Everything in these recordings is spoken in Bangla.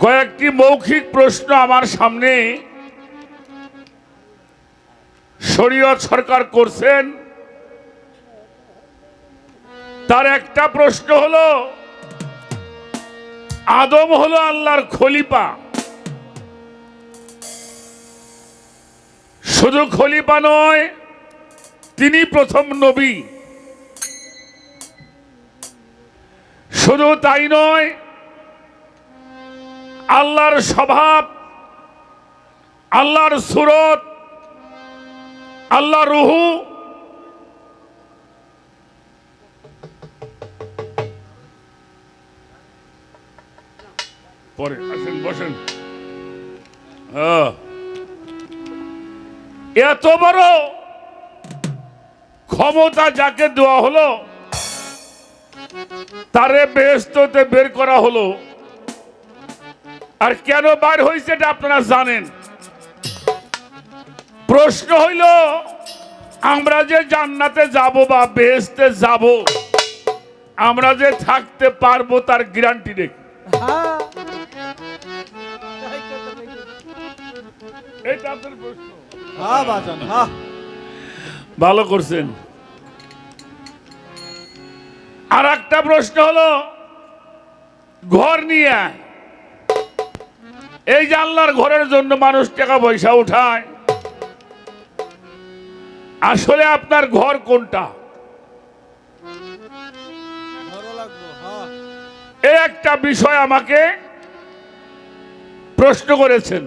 কয়েকটি মৌখিক প্রশ্ন আমার সামনে। শরীয়ত সরকার করছেন। তার একটা প্রশ্ন হলো, আদম হলো আল্লাহর খলিপা শুধু খলিপা নয়, তিনি প্রথম নবী। শুধু তাই নয় আল্লাহর স্বভাব, আল্লাহর সুরত আল্লাহ রুহু পরে, আসেন, বসেন। এত বড় ক্ষমতা যাকে দেওয়া হলো, তারে বেহস্ততে বের করা হলো আর কেন বার হয়েছে এটা আপনারা জানেন? প্রশ্ন হইল আমরা যে জান্নাতে যাব বা বেহেস্তে যাব আমরা যে থাকতে পারব তার গ্যারান্টি দেখি হ্যাঁ এটা আপনার প্রশ্ন। বাজান হ্যাঁ। ভালো করছেন। আর একটা প্রশ্ন হলো ঘর নিয়ে। এই আল্লাহর ঘরের জন্য মানুষ টাকা পয়সা উঠায়, আসলে আপনার ঘর কোনটা? একটা বিষয় আমাকে প্রশ্ন করেছেন।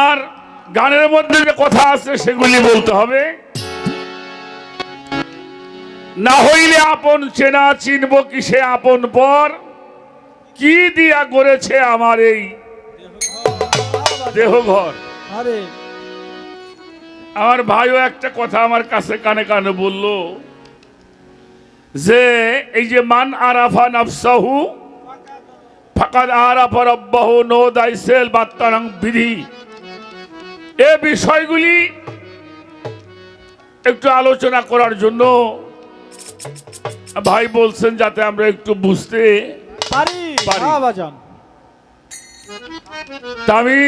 আর গানের মধ্যে যে কথা আছে সেগুলি বলতে হবে। না হইলে আপন চেনা চিনব কিসে আপন পর? কি দিয়া করেছে আমার এই দেহ ঘর আরে। আমার ভাইও একটা কথা আমার কাছে কানে কানে বলল যে এই যে মান আরাফা নাফসাহু ফাকাদ আরাফা রব্বাহু নো দাইসেল বাত্তারাং বিধি। এ বিষয়গুলি একটু আলোচনা করার জন্য ভাই বলছেন যাতে আমরা একটু বুঝতে পারি। আমি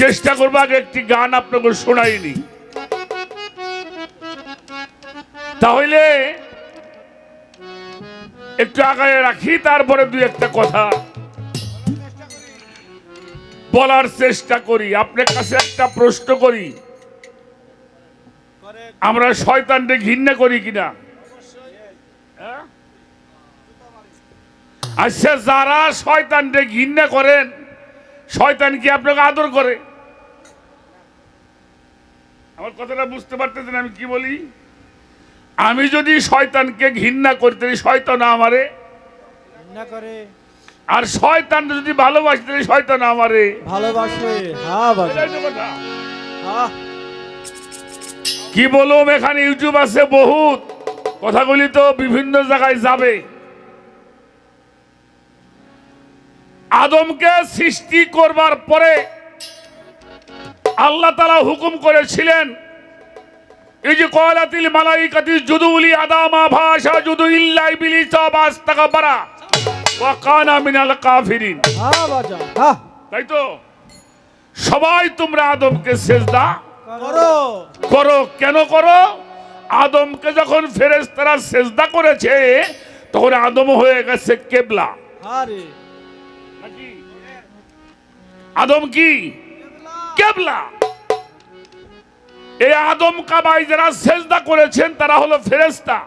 চেষ্টা করব আগে একটি গান আপনাকে শোনাইনি। তাহলে একটু আগায় রাখি তারপরে দুই একটা কথা বলার চেষ্টা করি। আপনার কাছে একটা প্রশ্ন করি। আমরা শয়তানকে ঘৃণা করি কিনা? হ্যাঁ? আচ্ছা যারা শয়তানকে ঘৃণা করেন শয়তান কি আপনাকে আদর করে? আমার কথাটা বুঝতে পারতেছেন আমি কি বলি? আমি যদি শয়তানকে ঘৃণা করতে শয়তান আমারে করে। আর শয়তান যদি ভালোবাসতে শয়তান আমারে ভালোবাসে। হ্যাঁ কথা। হ্যাঁ কি বলুম এখানে ইউটিউব আছে বহুত। কথাগুলি তো বিভিন্ন জায়গায় যাবে। আদমকে সৃষ্টি করবার পরে আল্লাহ তালা হুকুম করেছিলেন এই যে কয়লাতিল মালাইকাতি জুদুলি আদামা ভাষা জুদু ইল্লাই বিলি চাবাস টাকা পারা ওয়াকানা মিনাল কাফিরিন। হ্যাঁ হ্যাঁ। তাই তো? সবাই তোমরা আদমকে সেজদা করো। কেন করো? আদমকে যখন ফেরেশতারা সেজদা করেছে তখন আদম হয়ে গেছে কেবলা। আদম কি? কেবলা। এই আদম কাবাই যারা সেজদা করেছেন তারা হলো ফেরেশতা।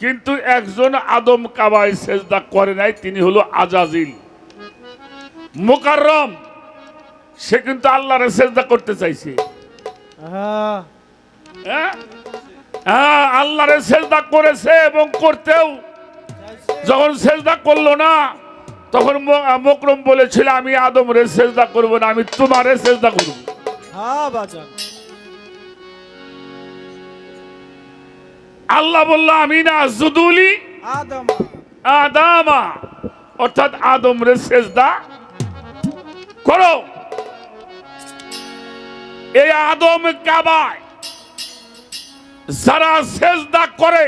কিন্তু একজন আদম কাবাই সেজদা করে নাই তিনি হলো আজাজিল। মুকাররম। সে কিন্তু আল্লাহরে সেজদা করতে চাইছে। হ্যাঁ আল্লাহরে সেজদা করেছে এবং করতেও। যখন সেজদা করল না তখন মকরম বলেছিল আমি আদমরে সেজদা করব না আমি তোমারে সেজদা করব। আল্লাহ বলল আমি না জুদুলি আদম। আদামা। অর্থাৎ আদমরে সেজদা করো। এই আদম কাবায় যারা সেজদা করে,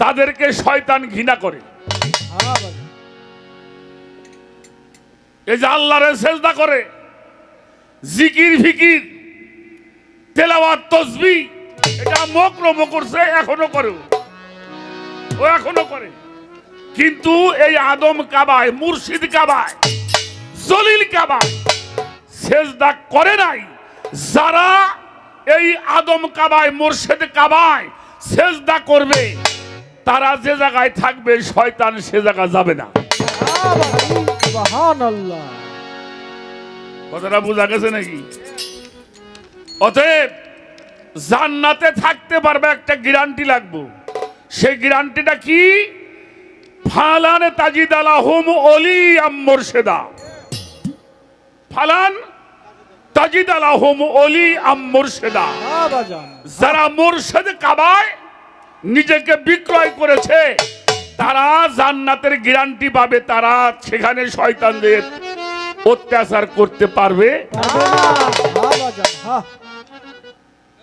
তাদেরকে শয়তান ঘৃণা করে এই যে আল্লাহরে সেজদা করে, জিকির ফিকির, তেলাওয়াত, তসবি, এটা মকরম করছে এখনও করে। ও এখনও করে কিন্তু এই আদম কাবায়, মুর্শিদ কাবায়, জলিল কাবায় সেজদা করে নাই। যারা এই আদম কাবায় মুর্শিদ কাবায় সেজদা করবে তারা যে জায়গায় থাকবে শয়তান সে জায়গা যাবে না। কথাটা বোঝা গেছে নাকি? অতএব জান্নাতে থাকতে পারবে একটা গ্যারান্টি লাগবো। সেই গ্যারান্টিটা কি? ফালান তাজিদ আলাহুম অলি আম মুর্শেদা। ফালান তাজিদ আলাহুম অলি আম মুর্শেদা। যারা মুর্শেদ কাবায় নিজেকে বিক্রয় করেছে তারা জান্নাতের গ্যারান্টি পাবে তারা সেখানে শয়তানদের অত্যাচার করতে পারবে।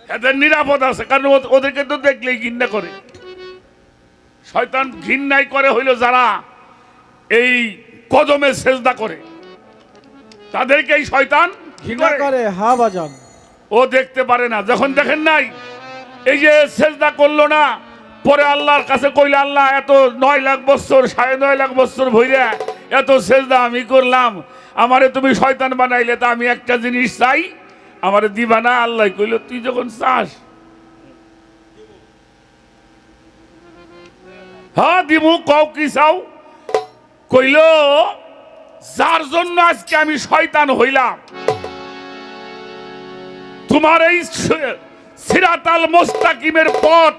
এদের নিরাপদ আছে কারণ ওদেরকে তো দেখলেই ঘৃণা করে। শয়তান ঘৃণাই করে হইল যারা এই কদমে সেজদা করে। তাদেরকে এই শয়তান ঘৃণা করে? হ্যাঁ বাজান। ও দেখতে পারে না যখন দেখেন নাই এই যে সেজদা করল না পরে আল্লাহর কাছে কইলে আল্লাহ এত নয় লাখ বছর সাড়ে নয় লাখ বছর ভইরা এত সেজদা আমি করলাম। আমারে তুমি শয়তান বানাইলে তা আমি একটা জিনিস চাই আমারে দিবা না? আল্লাহ কইল তুই যখন চাস। হ্যাঁ দিমু কও কি চাও? কইল যার জন্য আজকে আমি শয়তান হইলাম তোমার এই সিরাতাল মোস্তাকিমের পথ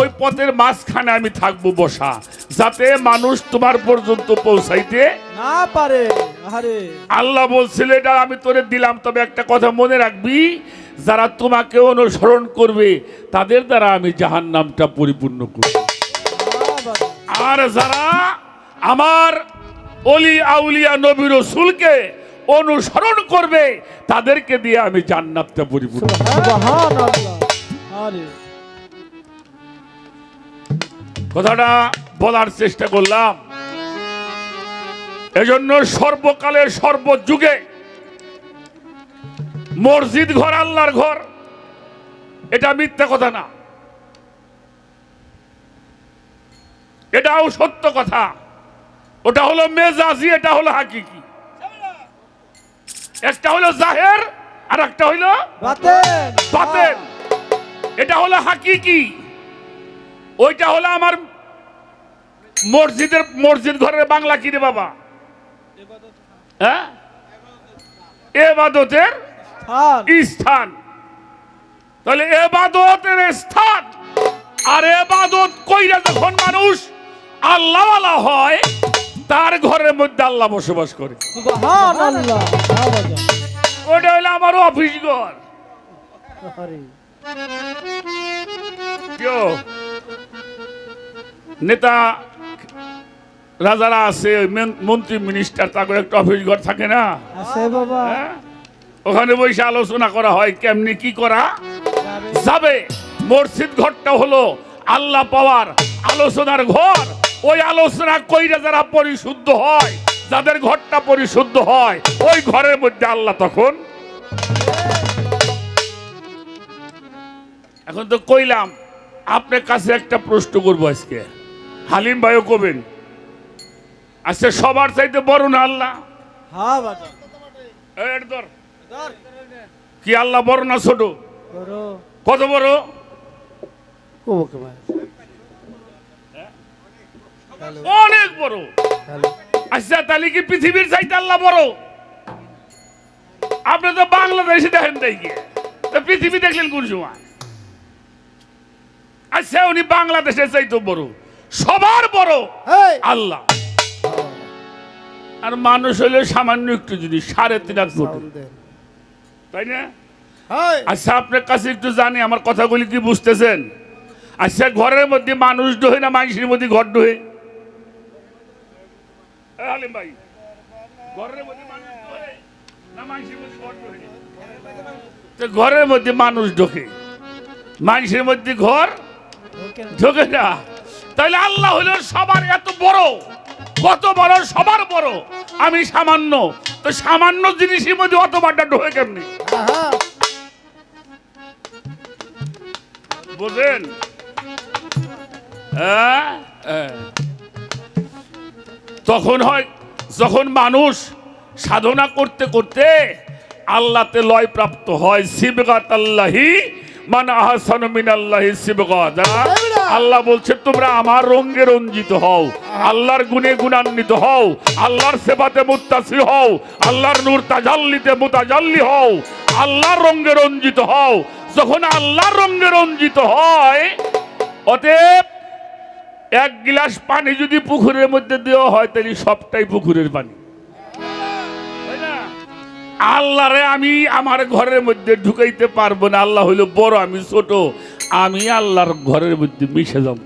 ওই পথের মাঝখানে আমি থাকব বসা যাতে মানুষ তোমার পর্যন্ত পৌঁছাইতে না পারে। আরে আল্লাহ বলছিল এটা আমি তোরে দিলাম তবে একটা কথা মনে রাখবি যারা তোমাকে অনুসরণ করবে তাদের দ্বারা আমি জাহান নামটা পরিপূর্ণ করব। আর যারা আমার অলি আউলিয়া নবী রসুলকে অনুসরণ করবে, তাদেরকে দিয়ে আমি জান্নাতটা পরিপূর্ণ কথাটা বলার চেষ্টা করলাম। এজন্য সর্বকালে সর্বযুগে মসজিদ ঘর, আল্লাহর ঘর, এটা মিথ্যা কথা না। এটাও সত্য কথা। ওটা হলো মেজাজি, এটা হলো হাকিকি। একটা হলো জাহের আর একটা হইল বাতেন এটা হলো হাকিকি। ওইটা হলো আমার মসজিদের মসজিদ ঘরের বাংলা কি রে বাবা? হ্যাঁ? এবাদতের স্থান। স্থান। তাহলে এবাদতের স্থান। আর এবাদত কইরা যখন মানুষ আল্লাহওয়ালা হয় তার ঘরের মধ্যে আল্লাহ বসবাস করে। ওটা হলো আমার অফিস ঘর। নেতা রাজারা আছে মন্ত্রী মিনিস্টার তাদের একটা অফিস ঘর থাকে না? হ্যাঁ? ওখানে বসে আলোচনা করা হয় কেমনি কি করা। যাবে। মসজিদ ঘরটা হলো আল্লাহ পাওয়ার আলোচনার ঘর। ওই আলোচনা কইরা যারা পরিশুদ্ধ হয় যাদের ঘরটা পরিশুদ্ধ হয় ওই ঘরের মধ্যে আল্লাহ তখন এখন তো কইলাম আপনার কাছে একটা প্রশ্ন করব আজকে। হালিম ভাইও কবেন? আজকে সবার চাইতে বড় না আল্লাহ? হ্যাঁ। কি আল্লাহ বড় না ছোট? কত বড়? অনেক বড়। আচ্ছা তাহলে কি পৃথিবীর চাইতে আল্লাহ বড়? আপনি তো বাংলাদেশে দেখেন তাই গিয়ে তো পৃথিবী দেখলেন কোন সময়? আচ্ছা উনি বাংলাদেশের চাইতে বড়। সবার বড় আল্লাহ। আর মানুষ হলে সামান্য একটু যদি সাড়ে তিন হাত ফুট তাই না? আচ্ছা আপনার কাছে একটু জানি আমার কথাগুলি কি বুঝতেছেন? আচ্ছা ঘরের মধ্যে মানুষ ডোহে না মানুষের মধ্যে ঘর ডোহে ভাই। ঘরের মধ্যে মানুষ ঢোকে মানুষের মধ্যে ঘর ঢোকে? না। তাহলে আল্লাহ হলো সবার এত বড়, কত বড়, সবার বড়। আমি সামান্য, তো সামান্য জিনিসের মধ্যে অত বাড্ডা ঢোকে কেমনি? আহা বুঝেন হ্যাঁ? তখন হয় যখন মানুষ সাধনা করতে করতে আল্লাহতে লয় প্রাপ্ত হয় শিবগাত আল্লাহি মানে আহসান মিন আল্লাহি শিবগাত? আল্লাহ বলছে তোমরা আমার রঙ্গে রঞ্জিত হও আল্লাহর গুণে গুণান্বিত হও আল্লাহর সেবাতে মুত্তাসি হও আল্লাহর নূর তাজাল্লিতে মুতাজাল্লি হও আল্লাহর রঙ্গে রঞ্জিত হও যখন আল্লাহর রঙ্গে রঞ্জিত হয় অতএব এক গিলাস পানি যদি পুকুরের মধ্যে দেওয়া হয়, তাহলে সবটাই পুকুরের পানি? আল্লাহরে আমি আমার ঘরের মধ্যে ঢুকাইতে পারব না। আল্লাহ হইল বড়, আমি ছোট। আমি আল্লাহর ঘরের মধ্যে মিশে যাব।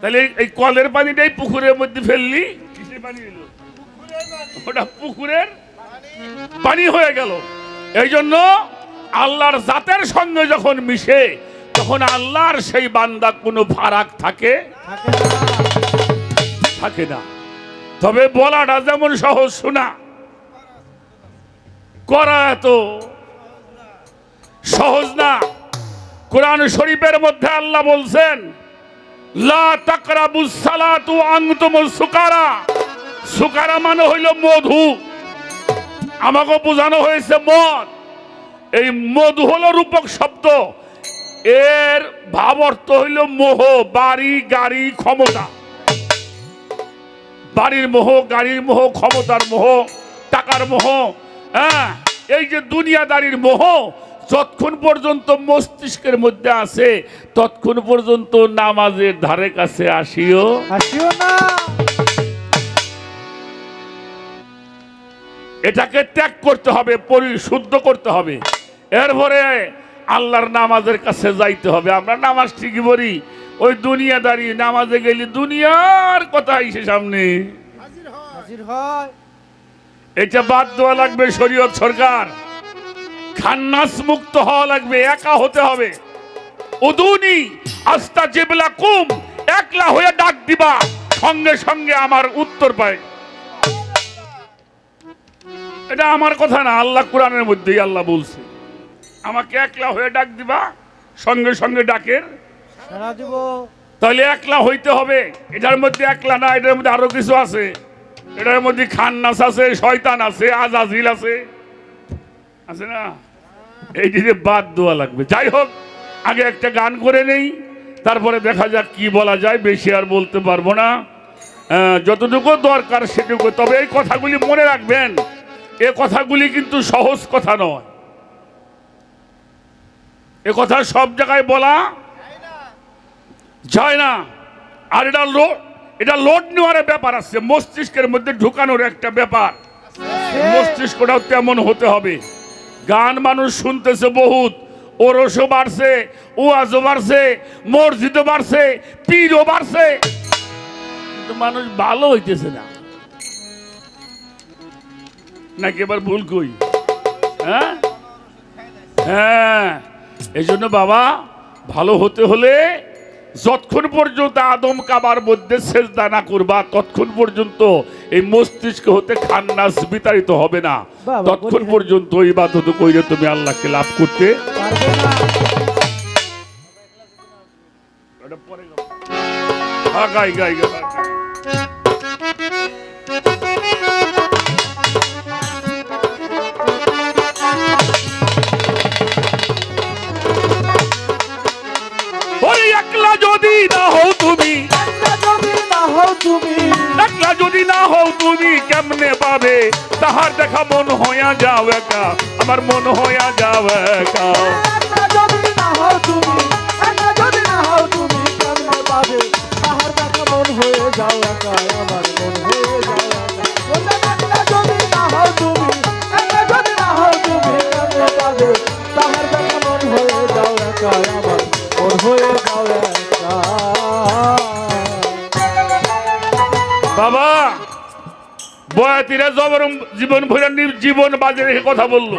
তাহলে এই কলের পানিটাই পুকুরের মধ্যে ফেললি ওটা পুকুরের পানি। হয়ে গেল। এই জন্য আল্লাহর জাতের সঙ্গে যখন মিশে তখন আল্লাহর সেই বান্দা কোনো ফারাক থাকে? থাকে না। তবে বলাটা যেমন সহজ শোনা। করা এত সহজ না। কোরআন শরীফের মধ্যে আল্লাহ বলছেন লা তাকরাবুস সালাতু আনতুমুস সুকারা। সুকারা মানে হইল মধু। আমাকে বোঝানো হয়েছে মদ। এই মধু হলো রূপক শব্দ। এর ভাব অর্থ হইল মোহ বাড়ি গাড়ি ক্ষমতা। বাড়ির মোহ গাড়ির মোহ ক্ষমতার মোহ টাকার মোহ হ্যাঁ? এই যে দুনিয়াদারির মোহ যতক্ষণ পর্যন্ত মস্তিষ্কের মধ্যে আছে ততক্ষণ পর্যন্ত নামাজের ধারে কাছে আসিও। আসিও না। এটাকে ত্যাগ করতে হবে পরিশুদ্ধ করতে হবে। এরপরে আল্লাহর নামাজের কাছে যাইতে হবে। আমরা নামাজ ঠিকই বলি ওই দুনিয়া দাঁড়িয়ে নামাজে গেলে দুনিয়ার কথা এসে সামনে। হাজির হয়। এটা বাদ দেওয়া লাগবে শরীয়ত সরকার। খান্নাস মুক্ত হওয়া লাগবে একা হতে হবে। উদুনি আস্তা জেবলা কুম একলা হয়ে ডাক দিবা সঙ্গে সঙ্গে আমার উত্তর পায়। এটা আমার কথা না আল্লাহ কোরআনের মধ্যেই আল্লাহ বলছে। আমাকে একলা হয়ে ডাক দিবা সঙ্গে সঙ্গে ডাকের। সারা দিব তাহলে একলা হইতে হবে। এটার মধ্যে একলা না এটার মধ্যে আরও কিছু আছে। এটার মধ্যে খান্নাস আছে শয়তান আছে আজাজিল আছে। আছে না? এই যে বাদ দেওয়া লাগবে। যাই হোক আগে একটা গান করে নেই তারপরে দেখা যাক কি বলা যায় বেশি আর বলতে পারব না। যতটুকু দরকার সেটুকু। তবে এই কথাগুলি মনে রাখবেন এ কথাগুলি কিন্তু সহজ কথা নয়। কথা সব জায়গায় বলা যায় না। আর এটা লোড এটা লোড নেওয়ার ব্যাপার আছে। মস্তিষ্কের মধ্যে ঢুকানোর একটা ব্যাপার। মস্তিষ্কটাও তেমন হতে হবে। গান মানুষ শুনতেছে বহুত। ওরসও বাড়ছে ওয়াজও বাড়ছে, মসজিদও বাড়ছে, পীরও বাড়ছে। কিন্তু মানুষ ভালো হইতেছে না। নাকি এবার ভুল কই? হ্যাঁ? হ্যাঁ। এই জন্য বাবা ভালো হতে হলে যতক্ষণ পর্যন্ত আদম কাবার মধ্যে সেজদা না করবা ততক্ষণ পর্যন্ত এই মস্তিষ্ক হতে খান্নাস বিতাড়িত হবে না। ততক্ষণ পর্যন্ত ইবাদত কইরে তুমি আল্লাহকে লাভ করতে পারবে না। যদি না হও তুমি একলা যদি না হও তুমি কেমনে পাবে? তাহার দেখা মন হইয়া যাও একা আমার মন হইয়া যাও একা। তাহার দেখা মন হয়ে যাও একা আমার মন হয়ে যাও বয়াতিরা জবর জীবন ভরে নি- জীবন বাজে রেখে কথা বলল।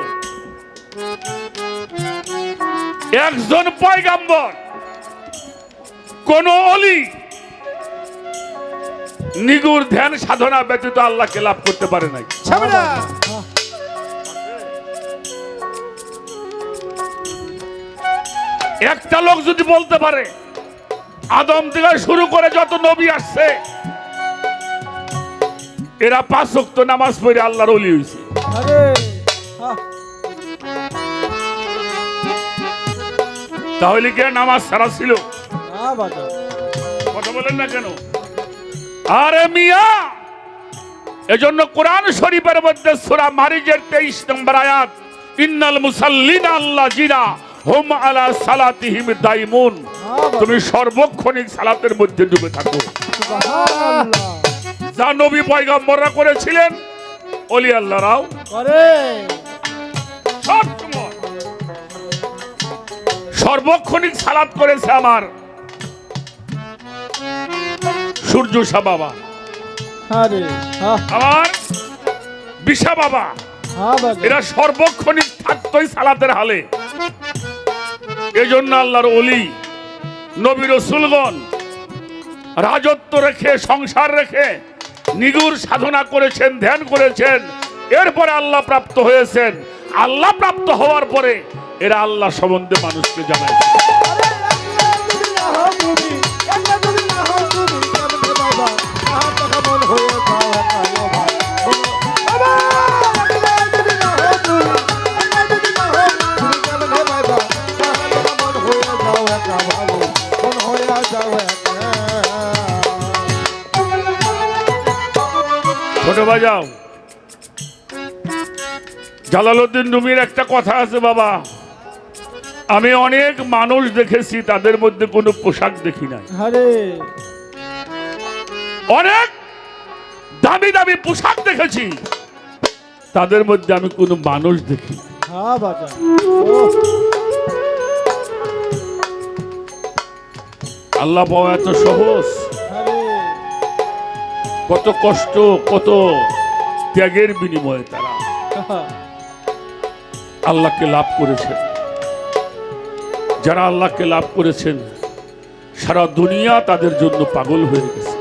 একজন পয়গাম্বর কোন অলি নিগুর ধ্যান সাধনা ব্যতীত আল্লাহকে লাভ করতে পারে নাই। একটা লোক যদি বলতে পারে আদম থেকে শুরু করে যত নবী আসছে এরা পাঁচ ওয়াক্ত নামাজ পড়ে আল্লাহর অলি হয়েছে হ্যাঁ তাহলে কি নামাজ ছাড়া ছিল? না কথা বলেন না কেন? আরে মিয়া এজন্য কোরআন শরীফের মধ্যে সূরা মারিজের 23 নম্বর আয়াত ইন্নাল মুসাল্লিনা আল্লাহ জিনা হুম আলা সালাতিহিম দাইমুন। তুমি সর্বক্ষণিক সালাতের মধ্যে ডুবে থাকো। সুবহানাল্লাহ। যা নবী পয়গম্বররা করেছিলেন অলি আল্লাহরাও। করে। সব সর্বক্ষণিক সালাত করেছে আমার। সূর্য শাহ বাবা। আরে আমার বিশা বাবা। এরা সর্বক্ষণিক থাকতোই সালাতের হালে। এজন্য আল্লাহর অলি নবী রসুলগণ রাজত্ব রেখে সংসার রেখে নিগুর সাধনা করেছেন, ধ্যান করেছেন। এরপরে আল্লাহ প্রাপ্ত হয়েছেন। আল্লাহ প্রাপ্ত হওয়ার পরে এরা আল্লাহ সম্বন্ধে মানুষকে জানায় ছোট বাজাও। জালালউদ্দিন রুমির একটা কথা আছে বাবা। আমি অনেক মানুষ দেখেছি তাদের মধ্যে কোনো পোশাক দেখি নাই। অনেক দামি দামি পোশাক দেখেছি তাদের মধ্যে আমি কোনো মানুষ দেখি। হ্যাঁ বাবা আল্লাহ পাওয়া এত সহজ। কত কষ্ট কত ত্যাগের বিনিময়ে তারা আল্লাহকে লাভ করেছেন। যারা আল্লাহকে লাভ করেছেন সারা দুনিয়া তাদের জন্য পাগল হয়ে গেছে।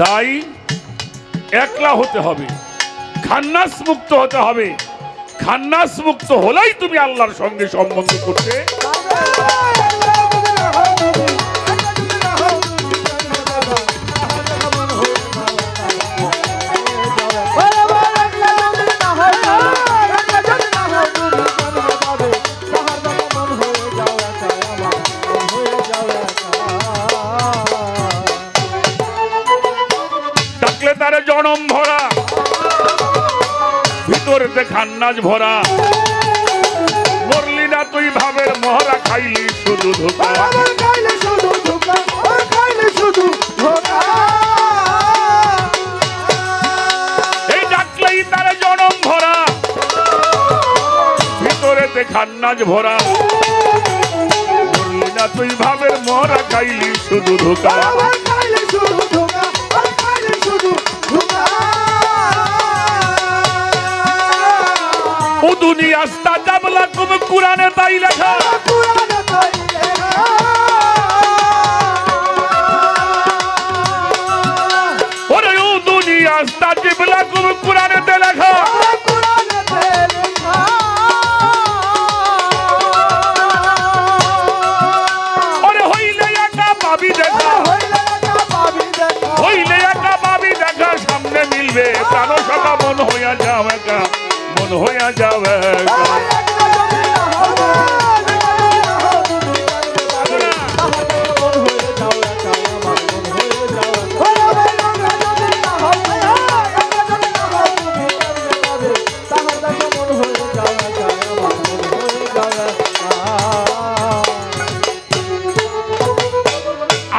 তাই একলা হতে হবে খান্নাস মুক্ত হতে হবে। খান্নাস মুক্ত হলেই তুমি আল্লাহর সঙ্গে সম্বন্ধ করতে খান্নাস ভরা। মরলি না তুই ভাবের মহরা খাইলি শুধু ধোকা। এই ডাকলেই তারে জনম ভরা। ভিতরেতে খান্নাজ ভরা। মরলি না তুই ভাবের মহরা খাইলি শুধু ধোকা। দুনিয়া জামলা কোন কোরআনে তাই লেখা।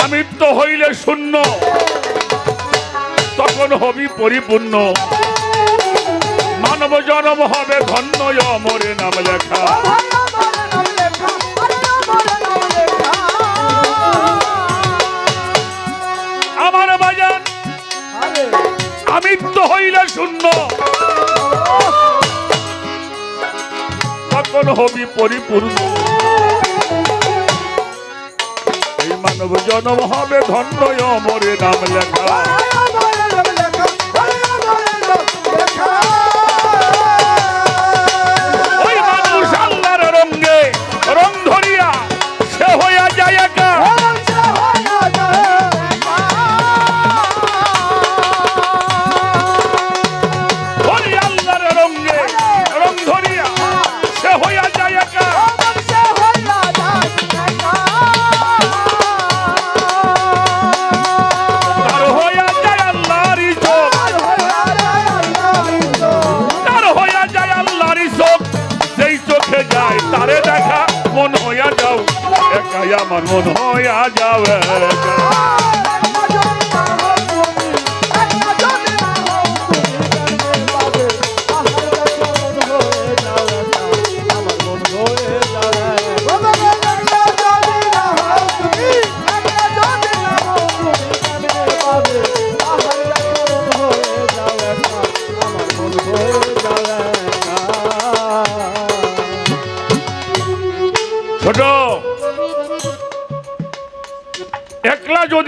আমৃত্য হইলে শূন্য তখন হবি পরিপূর্ণ। মানব জনম হবে ধন্য অমরে নাম লেখা। আমার বাজান আমৃত্য হইলে শূন্য। তখন হবি পরিপূর্ণ। এই মানব জনম হবে ধন্য অমরে নাম লেখা।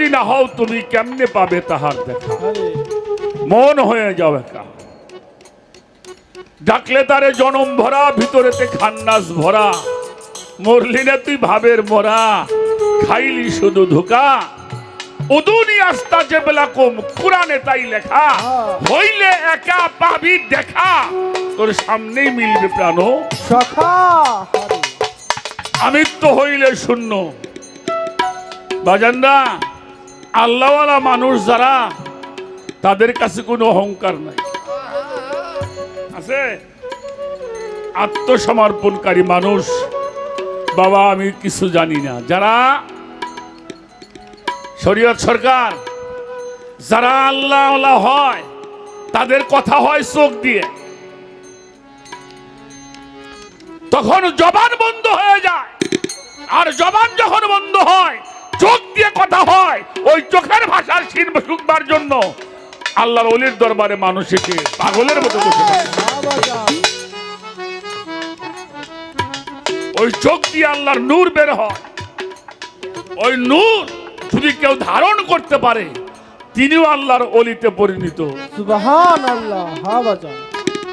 যদি না হও তুমি কেমনে পাবে তাহার দেখা? মন হয়ে যাও একা ডাকলে তারে জনম ভরা ভিতরেতে খান্নাস ভরা। মরলি না তুই ভাবের মরা খাইলি শুধু ধোকা। উদুনি আস্তা যে বেলা কম কোরআনে তাই লেখা। হইলে একা পাবি দেখা। তোর সামনেই মিলবে প্রাণ। সখা। হরে আমিত্ব হইলে শূন্য। বাজানরা আল্লাহওয়ালা মানুষ যারা, তাদের কাছে কোনো অহংকার নাই। আছে? আত্মসমর্পণকারী মানুষ, বাবা, আমি কিছু জানি না। যারা, শরীয়ত সরকার, যারা আল্লাহ হয়, তাদের কথা হয় চোখ দিয়ে। তখন জবান বন্ধ হয়ে যায়। আর জবান যখন বন্ধ হয় চোখ দিয়ে কথা হয় ওই চোখের ভাষার শিল্প শুকবার জন্য। আল্লাহর অলির দরবারে মানুষ এসে পাগলের মতো বসে ওই চোখ দিয়ে আল্লাহর নূর বের হয়। ওই নূর যদি কেউ ধারণ করতে পারে তিনিও আল্লাহর অলিতে পরিণত।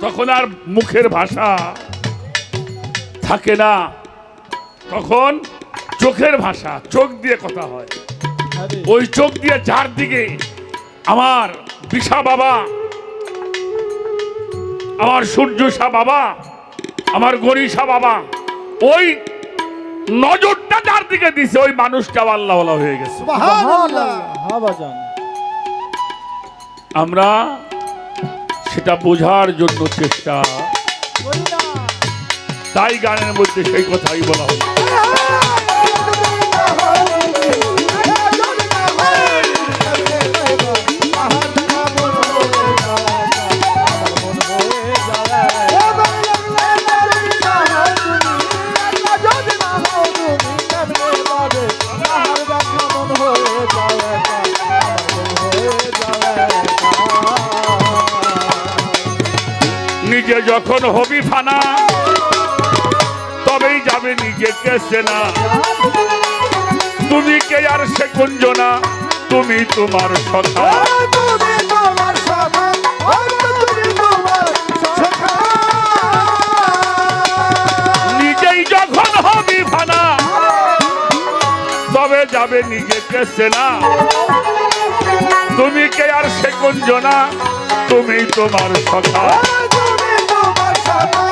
তখন আর মুখের ভাষা থাকে না। তখন চোখের ভাষা চোখ দিয়ে কথা হয়। ওই চোখ দিয়ে যার দিকে আমার বিশা বাবা আমার সূর্য শাহ বাবা আমার গরিষা বাবা ওই নজরটা যার দিকে দিছে ওই মানুষটা আল্লাহ হয়ে গেছে। আমরা সেটা বোঝার জন্য চেষ্টা। করি তাই গানের মধ্যে সেই কথাই বলা হয় নিজে যখন হবি ফানা, তবেই যাবে নিজে কেসে না তুমি কে আর সে কুঞ্জনা তুমি তোমার সখা। নিজেই যখন হবি ফানা, তবে যাবে নিজে কেসে না তুমি কে আর সে কুঞ্জনা তুমি তোমার সখা। Bye.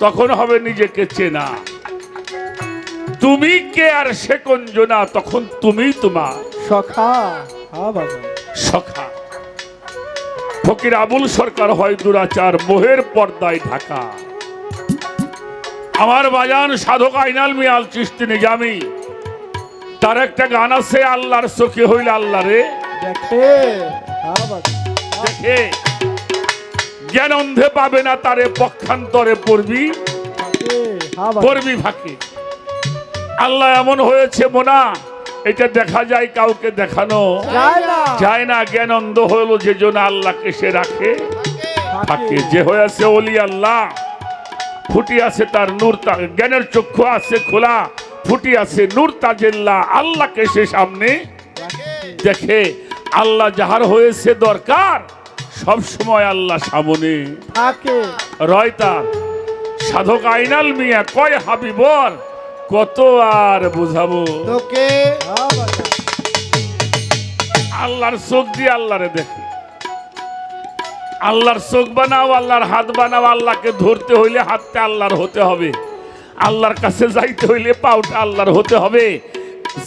তখন হবে নিজেকে চেনা। তুমি কে আর সে কঞ্জনা তখন তুমি তোমার। সখা। সখা। ফকির আবুল সরকার হয় দুরাচার মোহের পর্দায় ঢাকা। আমার বাজান সাধক আইনাল মিয়াল চিস্তি নিজামি। তার একটা গান আছে আল্লাহর চোখে হইল আল্লাহ রে। দেখে। দেখে। জ্ঞান অন্ধে পাবে না তারে পক্ষান্তরে পড়বি। পড়বি ফাঁকে। আল্লাহ এমন হয়েছে মোনা এটা দেখা যায় কাউকে দেখানো। যায় না। জ্ঞান অন্ধ হলো যে জন্য আল্লাহকে সে রাখে। থাকে যে হয়েছে অলি আল্লাহ ফুটি আছে তার নূর তা- জ্ঞানের চক্ষু আছে খোলা ফুটি আছে নূর তাজেল্লা আল্লাহকে সে সামনে দেখে। আল্লাহ যাহার হয়েছে দরকার সব সময় আল্লাহ সামনে থাকে। রয় তার সাধক আইনাল মিয়া কয় হাবিবর কত আর বুঝাবো? তোকে। আল্লাহর চোখ দিয়ে আল্লাহরে দেখে। আল্লাহর চোখ বানাও আল্লাহর হাত বানাও আল্লাহকে ধরতে হইলে হাতটা আল্লাহর হতে হবে। আল্লাহর কাছে যাইতে হইলে পাউটা আল্লাহর হতে হবে।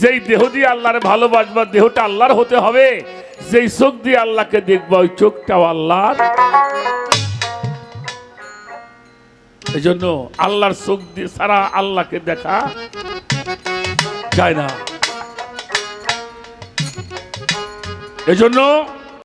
যেই দেহ দিয়ে আল্লাহর ভালোবাসবার দেহটা আল্লাহর হতে হবে। যেই চোখ দিয়ে আল্লাহকে দেখব, ওই চোখটাও আল্লাহ এই জন্য আল্লাহর চোখ দিয়ে সারা আল্লাহকে দেখা যায় না। এজন্য